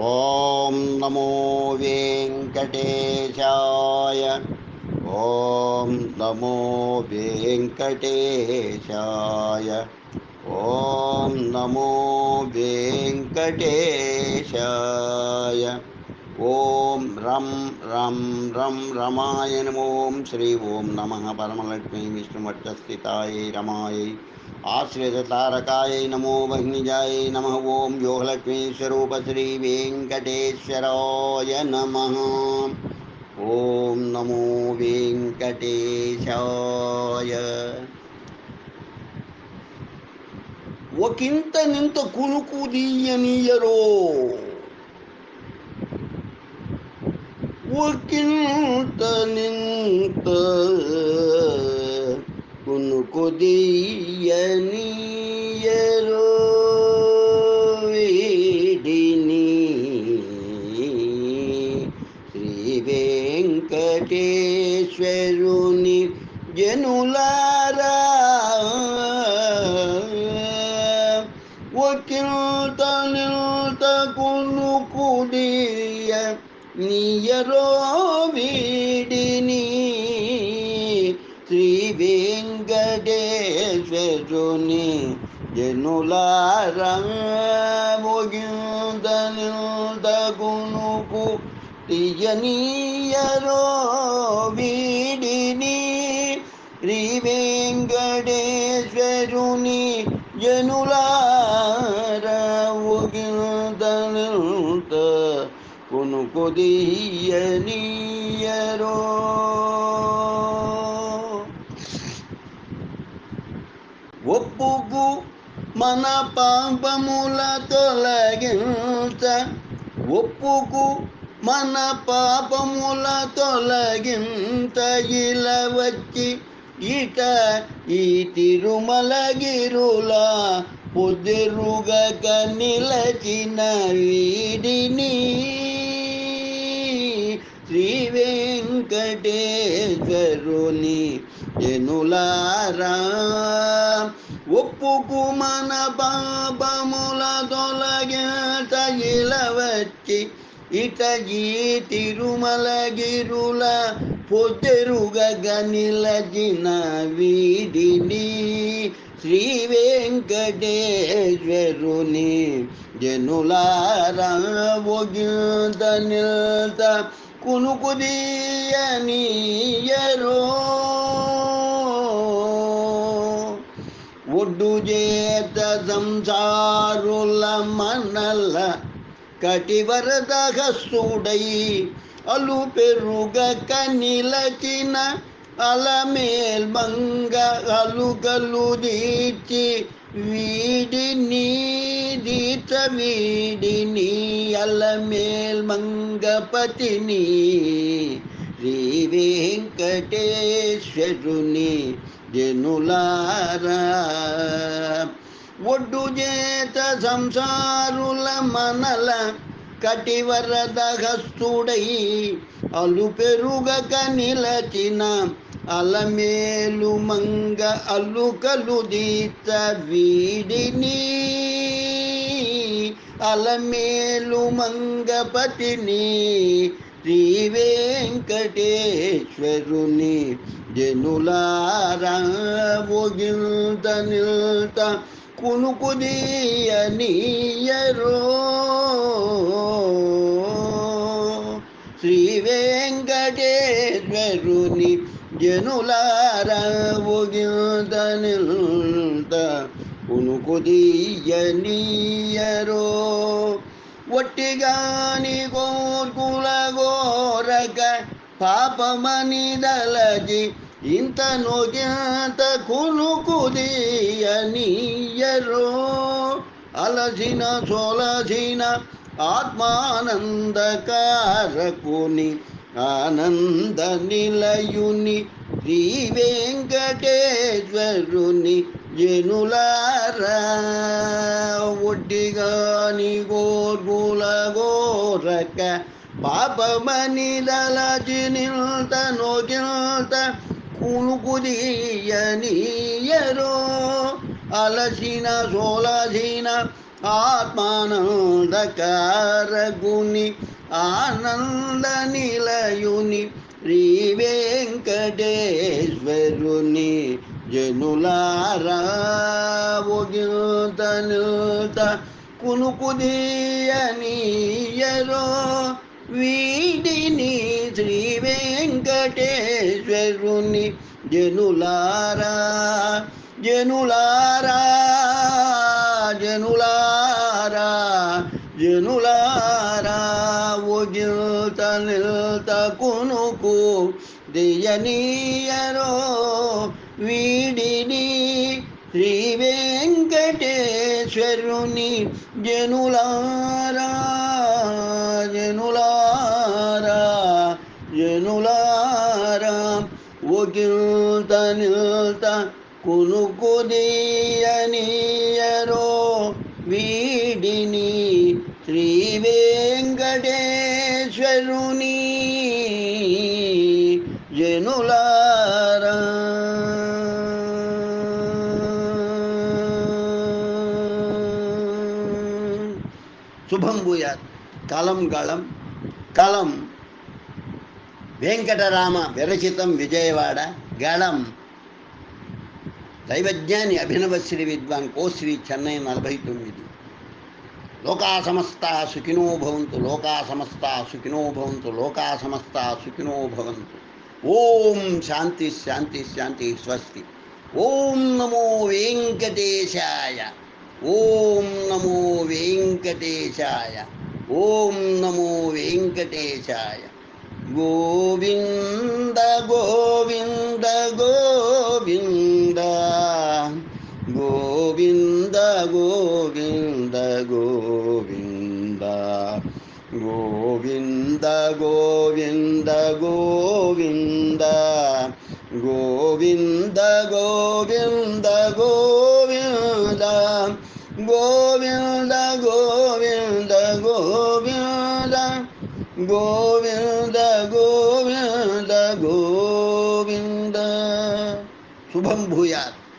ॐ नमो वेङ्कटेशाय। ॐ नमो वेङ्कटेशाय। ॐ नमो वेङ्कटेशाय। ॐ रं रं रं रमाय नमो। श्री ॐ नमः। परमलक्ष्मी विष्णुमट्टस्थितायै रमायै आश्रिततारकाय नमो भग्निजाय नम ओं योगलक्ष्मीस्वरूप वेकटेशय नम। ओं नमो वेङ्कटेशाय। वकिंत నింత వీడిని శ్రీ వెంకటేశ్వరుని జనులారా ఒకంత కుడియ కునుకు నీయరో వీడిని ni jenula rang bogindan da gunuku tiyani yaro vidini rivengadeshwaruni jenula bogindan da gunuku tiyani yaro ఒప్పుకు మన పాపముల తొలగించ. ఒప్పుకు మన పాపముల తొలగింత ఇలా వచ్చి ఇట ఈ తిరుమలగిరుల పొద్దురుగక నిలచిన వీడిని శ్రీ వెంకటేశ్వరుని జనులారా ఒప్పుకు మన పాపముల తొలగింత ఇలా వచ్చి ఇట ఈ తిరుమలగిరుల పొద్దెరుగగ నిలచిన వీడిని శ్రీ వెంకటేశ్వరుని జనులారా ఒగింత నిల్త కునుకుదీయనీయరో ಒಡ್ಡುಜೇತ ಸಂಸಾರುಲ ಮನಲ್ಲ ಕಟಿವರದಗ ಸುಡೈ ಅಲು ಪೆರುಗ ಕನಿಲಚಿನ ಅಲಮೇಲ್ ಮಂಗ ಅಲುಗಲು ದೀರ್ತಿ வீடி நீதித்த வீடி நீ அலமேல் மங்கபதி நீ ஸ்ரீ வெங்கடேஸ்வருனி జనులారా ఒడ్డు చేత సంసారుల మనల కటివరదహస్తుడై అలు పెరుగక నిలచిన అలమేలు మంగ అల్లుకలు దీత వీడిని. అలమేలు మంగపతిని శ్రీ వెంకటేశ్వరుని జనులారా ఒగింత నిల్త కునుకుదీయనీయరో శ్రీ వెంకటేశ్వరుని జనులారా ఒగింత నిల్త కునుకుదీయనీయరో ఒట్టిగాని కోర్కుల గోరక పాపమని దలజి ఇంత నొగింత కునుకుదీయనీయరో అలసిన సోలసిన ఆత్మానందకారకుని ఆనంద నిలయుని శ్రీ వెంకటేశ్వరుని జనులారా ఒడ్డిగాని గోర్గుల గోరక పాపమనిలలజినింత నోగింత కుణుకుదీయనీయరో అలసిన సోలసిన ఆత్మానందకారగుని ఆనంద నిలయుని శ్రీ వెంకటేశ్వరుని జనులారా ఒగింత కునుకుదీయనీయరో వీడిని శ్రీ వెంకటేశ్వరుని జనులారా జనులారా జనులారా జనులారా ఒగిత నిల్త కునుకు దియనీయరో వీడిని శ్రీ వెంకటేశ్వరుని జనులారా. ఒకింత నిల్త కునుకుదీయనీయరో వీడిని శ్రీ వెంకటేశ్వరుని జనులారా శుభం భూయాత్ కలం గళం కలం వెంకటరామ విరచితం విజయవాడ గళం. దైవజ్ఞాని అభినవ శ్రీ విద్వాన్ కోశ్రీ చెన్నై నలభై తొమ్మిది. లోకా సమస్త సుఖినో భవంతు లోకా సమస్త సుఖినో భవంతు లోకా సమస్త సుఖినో భవంతు. ఓం శాంతి శాంతి శాంతి స్వస్తి. ఓం నమో వెంకటేశాయ. ఓం నమో వెంకటేశాయ. ఓం నమో వెంకటేశాయ. ഗോവിന്ദ ഗോവിന്ദ ഗോവിന്ദ. ഗോവിന്ദ ഗോവിന്ദ ഗോവിന്ദ. ഗോവിന്ദ ഗോവിന്ദ ഗോവിന്ദ. ഗോവിന്ദ ഗോവിന്ദ ഗോവിന്ദ. ഗോവിന്ദ ഗോവിന്ദ ഗോവിന്ദ. ഗോവിന്ദ शुभम भूयात